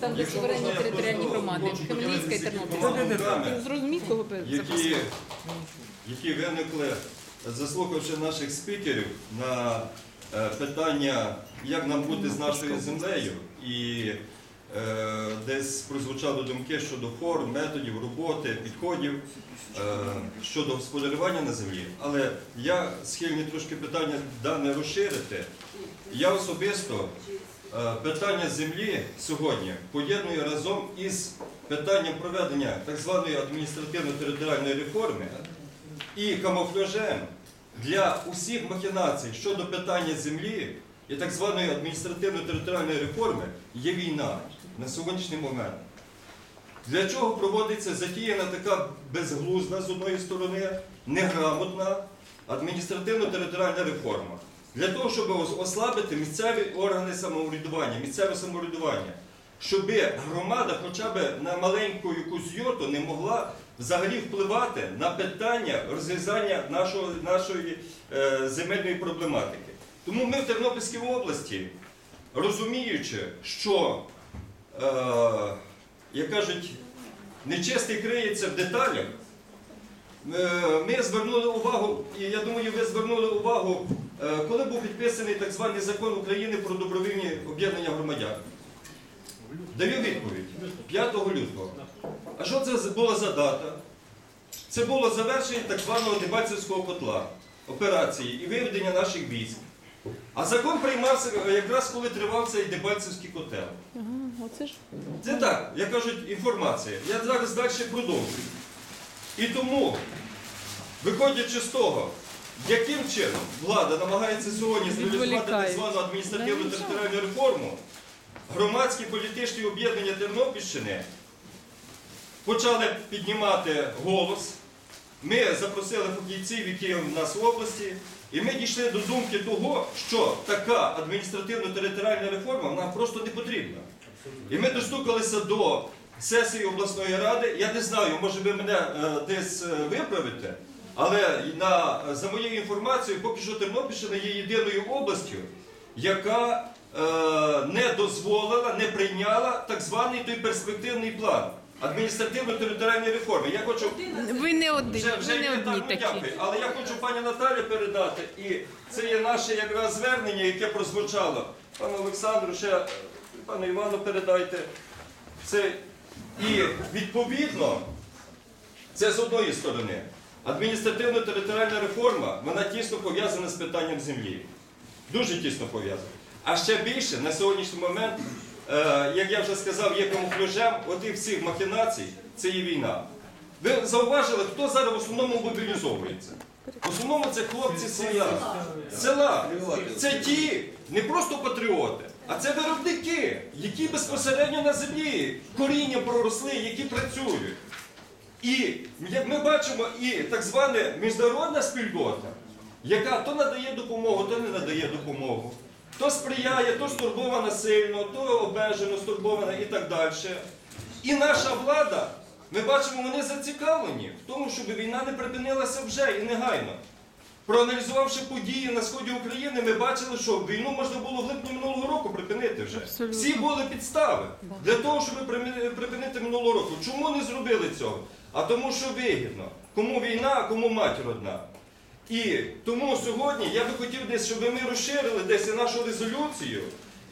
там, де суверенні територіальні громади, Хмельницька і Тернопільська. Зрозумів, кого би які, запросити. які виникли, заслухавши наших спікерів на е, питання, як нам бути з нашою землею, і е, десь прозвучали думки щодо форм, методів роботи, підходів е, щодо господарювання на землі. Але я схильний трошки питання дане розширити. Я особисто питання землі сьогодні поєдную разом із питанням проведення так званої адміністративно-територіальної реформи і камуфляжем для усіх махінацій щодо питання землі і так званої адміністративно-територіальної реформи є війна на сьогоднішній момент. Для чого проводиться затіяна така безглузна з одної сторони, неграмотна адміністративно-територіальна реформа? Для того, щоб ослабити місцеві органи самоврядування, місцеве самоврядування, щоб громада хоча б на маленьку якусь йоту не могла взагалі впливати на питання розв'язання нашого, нашої е, земельної проблематики. Тому ми в Тернопільській області, розуміючи, що, е, як кажуть, нечистий криється в деталях, е, ми звернули увагу, і я думаю, ви звернули увагу, коли був підписаний так званий закон України про добровільні об'єднання громадян. Даю відповідь 5 лютого. А що це було за дата? Це було завершення так званого Дебальцевського котла, операції і виведення наших військ. А закон приймався якраз коли тривав цей Дебальцевський котел. Це так, як кажуть, інформація. Я зараз далі продовжую. І тому, виходячи з того, яким чином влада намагається сьогодні зреалізувати так звану адміністративну територіальну реформу, громадські політичні об'єднання Тернопільщини почали піднімати голос. Ми запросили фахівців, які в нас в області, і ми дійшли до думки того, що така адміністративно-територіальна реформа нам просто не потрібна. І ми достукалися до сесії обласної ради. Я не знаю, може ви мене е, десь е, виправите, але на, за моєю інформацією, поки що Тернопільщина є єдиною областю, яка е, не дозволила, не прийняла так званий той перспективний план адміністративно-територіальної реформи. Я хочу Ви не одні, вже, вже ви не одні такі. дякую. Але я хочу пані Наталі передати, і це є наше якраз звернення, яке прозвучало. Пану Олександру, ще пану Івану передайте. Це і відповідно, це з одної сторони. Адміністративно-територіальна реформа, вона тісно пов'язана з питанням землі. Дуже тісно пов'язана. А ще більше на сьогоднішній момент, е, як я вже сказав, є камуфляжем отих всіх махінацій, це є війна. Ви зауважили, хто зараз в основному мобілізовується? В основному це хлопці села. Села. Це ті, не просто патріоти, а це виробники, які безпосередньо на землі коріння проросли, які працюють. І як ми бачимо, і так звана міжнародна спільнота, яка то надає допомогу, то не надає допомогу, то сприяє, то стурбована сильно, то обмежено, стурбована і так далі. І наша влада, ми бачимо, вони зацікавлені в тому, щоб війна не припинилася вже і негайно. Проаналізувавши події на сході України, ми бачили, що війну можна було в липні минулого року припинити вже. Абсолютно. Всі були підстави для того, щоб припинити минулого року. Чому не зробили цього? А тому, що вигідно. Кому війна, а кому матір одна. І тому сьогодні я би хотів десь, щоб ми розширили десь нашу резолюцію,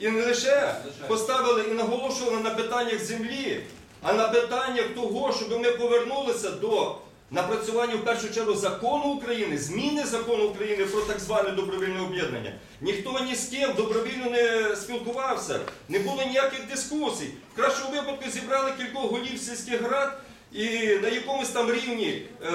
і не лише поставили і наголошували на питаннях землі, а на питаннях того, щоб ми повернулися до напрацювання в першу чергу закону України, зміни закону України про так зване добровільне об'єднання. Ніхто ні з ким добровільно не спілкувався, не було ніяких дискусій. В кращому випадку зібрали кількох голів сільських рад. І на якомусь там рівні е,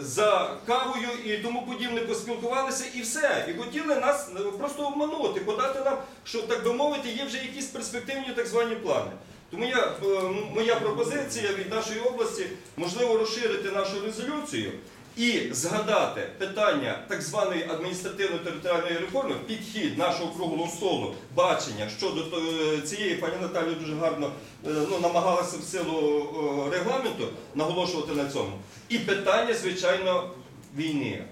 за кавою і тому подібне поспілкувалися, і все. І хотіли нас е, просто обманути, подати нам, що так би мовити, є вже якісь перспективні так звані плани. Тому я, е, моя пропозиція від нашої області можливо розширити нашу резолюцію і згадати питання так званої адміністративно-територіальної реформи, підхід нашого круглого столу, бачення щодо цієї пані Наталі дуже гарно е, ну, намагалася в силу е, регламенту наголошувати на цьому. І питання, звичайно, війни.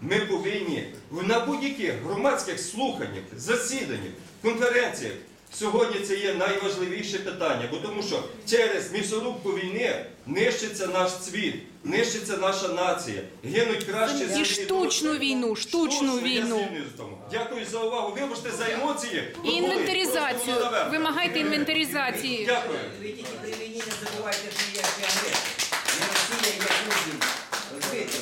Ми повинні на будь-яких громадських слуханнях, засіданнях, конференціях Сьогодні це є найважливіше питання, бо тому що через місорубку війни нищиться наш цвіт, нищиться наша нація, гинуть краще І штучну війну, штучну війну. Дякую за увагу. Вибачте за емоції. І інвентаризацію. Вимагайте інвентаризації. Дякую. Не забувайте, що є ще агресор. Не Росія, як Путін. Розумієте?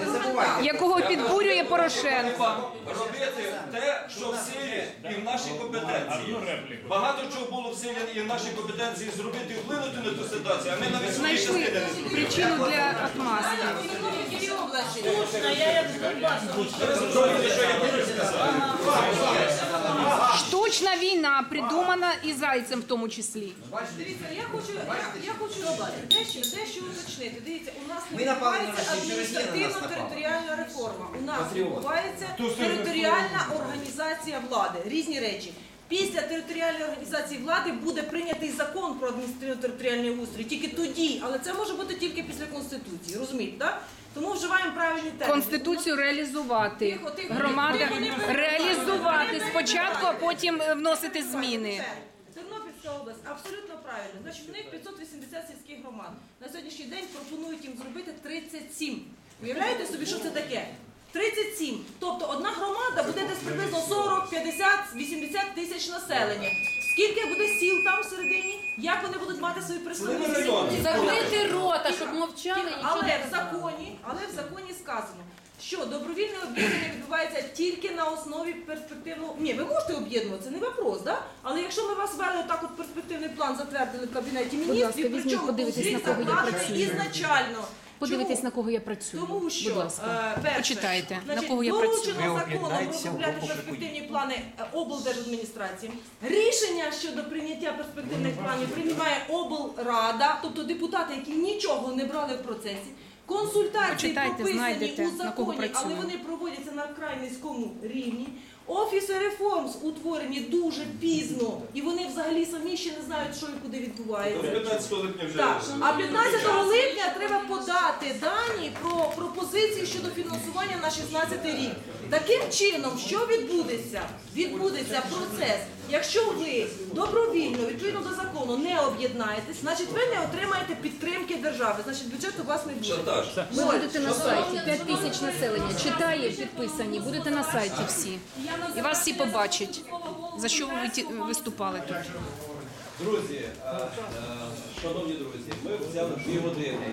Не забувайте. Якого підбурює Порошенко. Робити те, що в силі і в нашій компетенції. Багато чого було в силі і в нашій компетенції зробити і вплинути на ту ситуацію, а ми навіть свої Знайшли частини не зробили. причину для отмазки. Розумієте, що я хочу сказати? Штучна війна придумана і зайцем в тому числі. Дивіться, я хочу, я, я хочу дещо, дещо уточнити. Дивіться, у нас не Ми напали на відбувається Росію, через Росію нас адміністративно-територіальна реформа. У нас Патріот. відбувається територіальна організація влади. Різні речі. Після територіальної організації влади буде прийнятий закон про адміністративно-територіальний устрій. Тільки тоді, але це може бути тільки після конституції. Розумієте, так? Тому вживаємо правильні терміни. Конституцію реалізувати. Тихо, тихо, Громада тихо, реалізувати спочатку, а потім е, вносити зміни. Тернопільська область абсолютно правильно. Значить, в них 580 сільських громад. На сьогоднішній день пропонують їм зробити 37. Уявляєте собі, що це таке? 37. Тобто одна громада буде десь приблизно 40, 50, 80 тисяч населення. Скільки буде сіл там всередині? Як вони будуть мати свої представництва? Закрити рота, щоб мовчали, Але в законі, але в законі сказано, що добровільне об'єднання відбувається тільки на основі перспективного. Ні, ви можете об'єднуватися, не вопрос, да? Але якщо ми вас ввели так, от перспективний план затвердили в кабінеті міністрів, причому подивитесь, звіт на кого я працюю. ізначально. Подивитесь, Чому? на кого я працюю. Тому що Будь ласка. е, перше, Почитайте, на кого я працюю. доручено Ви законом об'єднайтеся в розробляти групу перспективні плани е, облдержадминістрації. Рішення щодо прийняття перспективних планів приймає облрада, тобто депутати, які нічого не брали в процесі. Консультації Почитайте, прописані знайдете, у на кого законі, але вони проводяться на вкрай низькому рівні. Офіси реформ утворені дуже пізно, і вони взагалі самі ще не знають, що і куди відбувається. 15 липня вже. Так, а 15 липня треба подати дані про пропозиції щодо фінансування на 16 рік. Таким чином, що відбудеться? Відбудеться процес. Якщо ви добровільно, відповідно до закону, не об'єднаєтесь, значить ви не отримаєте підтримки держави, значить бюджет у вас не буде. Ви будете на сайті 5 тисяч населення. Читає, підписані. Будете на сайті всі. І вас всі побачать. За що ви виступали тут? Друзі, е, е, шановні друзі, ми взяли дві години.